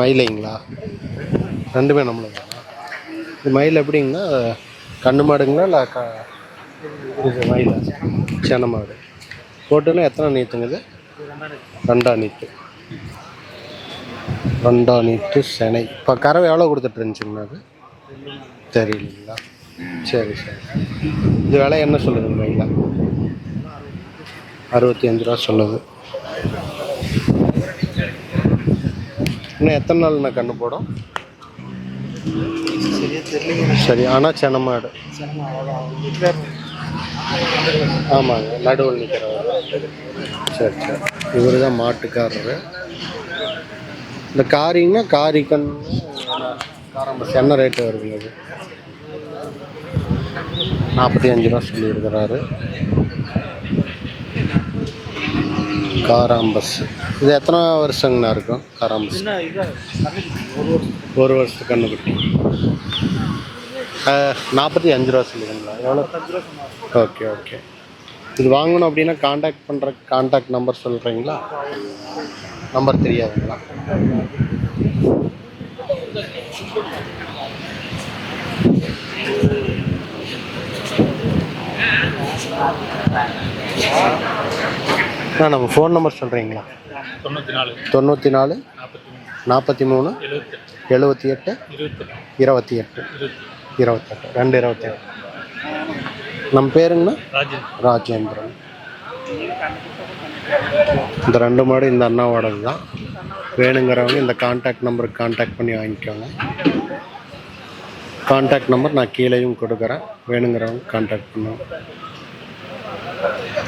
மயிலைங்களா? ரெண்டுமே நம்மளுங்களா இது மயில் எப்படிங்கன்னா கண்ணு மாடுங்களா இல்லை க இது மயிலா? சென மாடு. போட்டுன்னா எத்தனை நீத்துங்க இது? ரெண்டா நீத்து. ரெண்டா நீத்து செனை. இப்போ கறவை எவ்வளோ கொடுத்துட்டு இருந்துச்சுங்கண்ணா அது? தெரியலைங்களா? சரி சரி. இது விலை என்ன சொல்லுதுங்க மயிலா? அறுபத்தி அஞ்சு ரூபா சொல்லுது. இன்னும் எத்தனை நாள் நான் கண்ணு போடும்? சரி ஆனால் சென மாடு ஆமாங்க நடுவில் நிற்கிறவர் சரி சரி. இவர் தான் மாட்டுக்காரரு. இந்த காரிங்கன்னா காரி காரம்பஸ் என்ன ரேட்டு வருதுங்க அது நாற்பத்தி அஞ்சு ரூபா சொல்லியிருக்கிறாரு. காராம்பஸ். இது எத்தனை வருஷங்கண்ணா இருக்கும்? காராம்பஸ். ஒரு வருஷத்துக்கு கண்ணுக்குட்டி. நாற்பத்தி அஞ்சு ரூபா சொல்லுதுங்களா? எவ்வளோ ஓகே ஓகே. இது வாங்கணும் அப்படின்னா காண்டாக்ட் பண்ணுற காண்டாக்ட் நம்பர் சொல்கிறீங்களா நம்பர் தெரியாதுங்களா? அண்ணா நம்ம ஃபோன் நம்பர் சொல்கிறீங்களா தொண்ணூற்றி நாலு தொண்ணூற்றி நாலு நாற்பத்தி மூணு. எழுபத்தி எட்டு இருபத்தி இருபத்தி எட்டு இருபத்தி இருபத்தெட்டு. ரெண்டு இருபத்தெட்டு. நம்ம பேருங்கண்ணா? ராஜேந்திரன். இந்த ரெண்டு மாடு இந்த அண்ணாவோடது தான். வேணுங்கிறவங்க இந்த காண்டாக்ட் நம்பருக்கு காண்டாக்ட் பண்ணி வாங்கிக்கோங்க. காண்டாக்ட் நம்பர் நான் கீழேயும் கொடுக்குறேன். வேணுங்கிறவங்க காண்டாக்ட் பண்ணுவோம்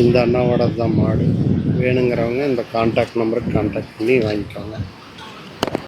இந்த அண்ணாவோட தான் மாடு. வேணுங்கிறவங்க இந்த காண்டாக்ட் நம்பருக்கு காண்டாக்ட் பண்ணி வாங்கிக்கோங்க.